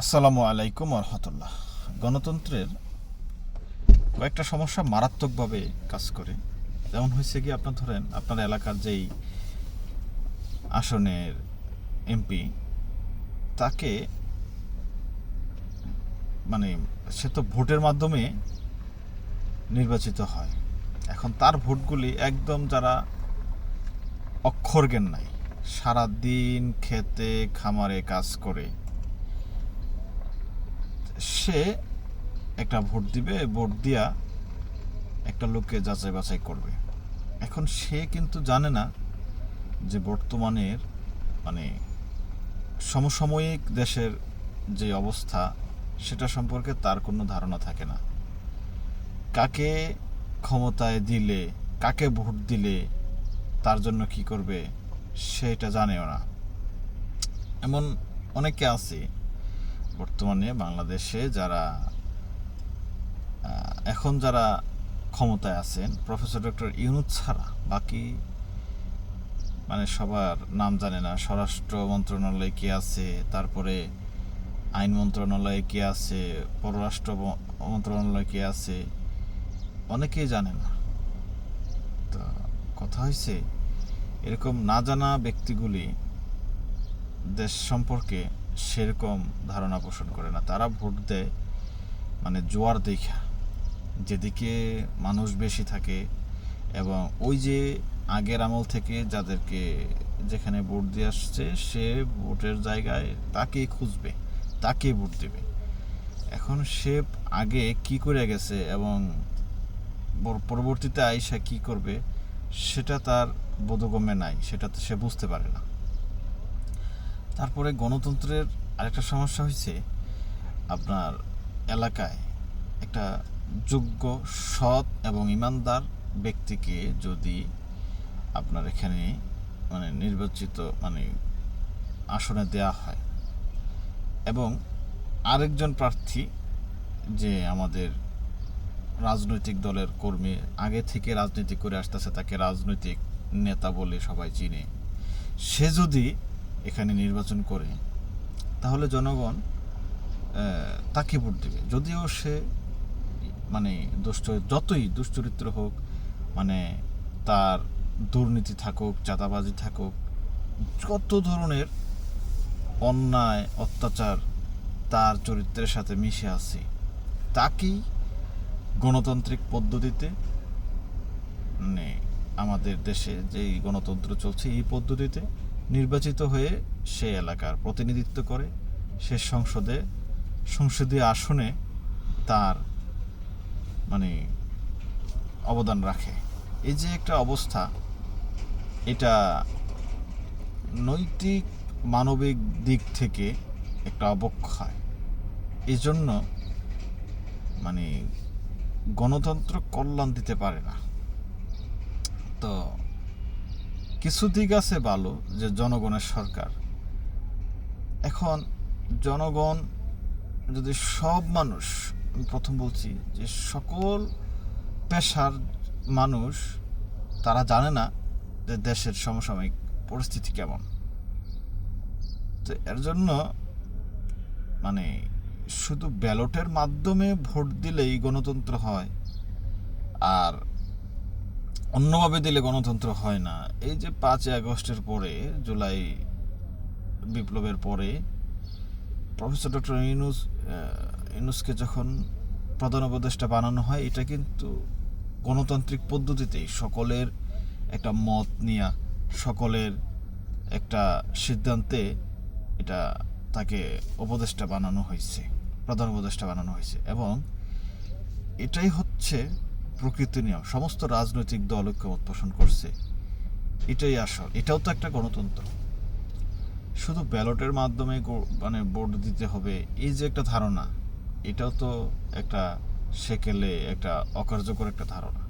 আসসালামু আলাইকুম রহমতুল্লাহ। গণতন্ত্রের কয়েকটা সমস্যা মারাত্মকভাবে কাজ করে। যেমন হয়েছে কি, আপনার ধরেন আপনার এলাকার যেই আসনের এমপি, তাকে মানে সে তো ভোটের মাধ্যমে নির্বাচিত হয়। এখন তার ভোটগুলি একদম যারা অক্ষর জ্ঞান নাই, সারাদিন খেতে, খামারে কাজ করে সে একটা ভোট দিবে, ভোট দিয়া একটা লোককে যাচাই বাছাই করবে। এখন সে কিন্তু জানে না যে বর্তমানের মানে সমসাময়িক দেশের যে অবস্থা, সেটা সম্পর্কে তার কোনো ধারণা থাকে না। কাকে ক্ষমতায় দিলে, কাকে ভোট দিলে তার জন্য কি করবে, সেটা জানেও না। এমন অনেকে আছে বর্তমানে বাংলাদেশে যারা এখন যারা ক্ষমতায় আছেন, প্রফেসর ডক্টর ইউনুস ছাড়া বাকি মানে সবার নাম জানে না। স্বরাষ্ট্র মন্ত্রণালয়ে কে আছে, তারপরে আইন মন্ত্রণালয়ে কে আছে, পররাষ্ট্র মন্ত্রণালয়ে কে আছে, অনেকেই জানে না। তো কথা হয়েছে এরকম না জানা ব্যক্তিগুলি দেশ সম্পর্কে সেরকম ধারণা পোষণ করে না। তারা ভোট দেয় মানে জোয়ার দেখা, যেদিকে মানুষ বেশি থাকে এবং ওই যে আগের আমল থেকে যাদেরকে যেখানে ভোট দিয়ে আসছে, সে ভোটের জায়গায় তাকেই খুঁজবে তাকেই ভোট দেবে। এখন সে আগে কি করে গেছে এবং পর- পরবর্তীতে আইসা কি করবে, সেটা তার বোধগম্যে নাই, সেটা সে বুঝতে পারে না। তারপরে গণতন্ত্রের আরেকটা সমস্যা হয়েছে আপনার এলাকায় একটা যোগ্য, সৎ এবং ইমানদার ব্যক্তিকে যদি আপনার এখানে মানে নির্বাচিত মানে আসনে দেয়া হয় এবং আরেকজন প্রার্থী যে আমাদের রাজনৈতিক দলের কর্মী আগে থেকে রাজনীতি করে আসতেছে, তাকে রাজনৈতিক নেতা বলে সবাই চিনে, সে যদি এখানে নির্বাচন করে, তাহলে জনগণ তাকে ভোট দেবে। যদিও সে মানে দুষ্ট, যতই দুশ্চরিত্র হোক মানে তার দুর্নীতি থাকুক, চাঁদাবাজি থাকুক, যত ধরনের অন্যায়, অত্যাচার তার চরিত্রের সাথে মিশে আছে, তাকেই গণতান্ত্রিক পদ্ধতিতে মানে আমাদের দেশে যেই গণতন্ত্র চলছে, এই পদ্ধতিতে নির্বাচিত হয়ে সে এলাকার প্রতিনিধিত্ব করে, সে সংসদে, সংসদীয় আসনে তার মানে অবদান রাখে। এই যে একটা অবস্থা, এটা নৈতিক, মানবিক দিক থেকে একটা অবক্ষয়। এই জন্য মানে গণতন্ত্র কল্যাণ দিতে পারে না। তো কিছু দিক আছে ভালো যে জনগণের সরকার। এখন জনগণ যদি সব মানুষ, আমি প্রথম বলছি যে সকল পেশার মানুষ, তারা জানে না যে দেশের সমসাময়িক পরিস্থিতি কেমন। তো এর জন্য মানে শুধু ব্যালটের মাধ্যমে ভোট দিলেই গণতন্ত্র হয়, আর অন্যভাবে দিলে গণতন্ত্র হয় না। এই যে পাঁচই আগস্টের পরে জুলাই বিপ্লবের পরে প্রফেসর ডক্টর ইউনুস আহ, ইউনুসকে যখন প্রধান উপদেষ্টা বানানো হয় এটা কিন্তু গণতান্ত্রিক পদ্ধতিতেই সকলের একটা মত নিয়া সকলের একটা সিদ্ধান্তে এটা তাকে উপদেষ্টা বানানো হয়েছে প্রধান উপদেষ্টা বানানো হয়েছে। এবং এটাই হচ্ছে প্রকৃতি নিয়ম, সমস্ত রাজনৈতিক দল ঐক্যমত পোষণ করছে। এটাই আসল, এটাও তো একটা গণতন্ত্র। শুধু ব্যালটের মাধ্যমে মানে ভোট দিতে হবে, এই যে একটা ধারণা, এটাও তো একটা সেকেলে একটা অকার্যকর একটা ধারণা।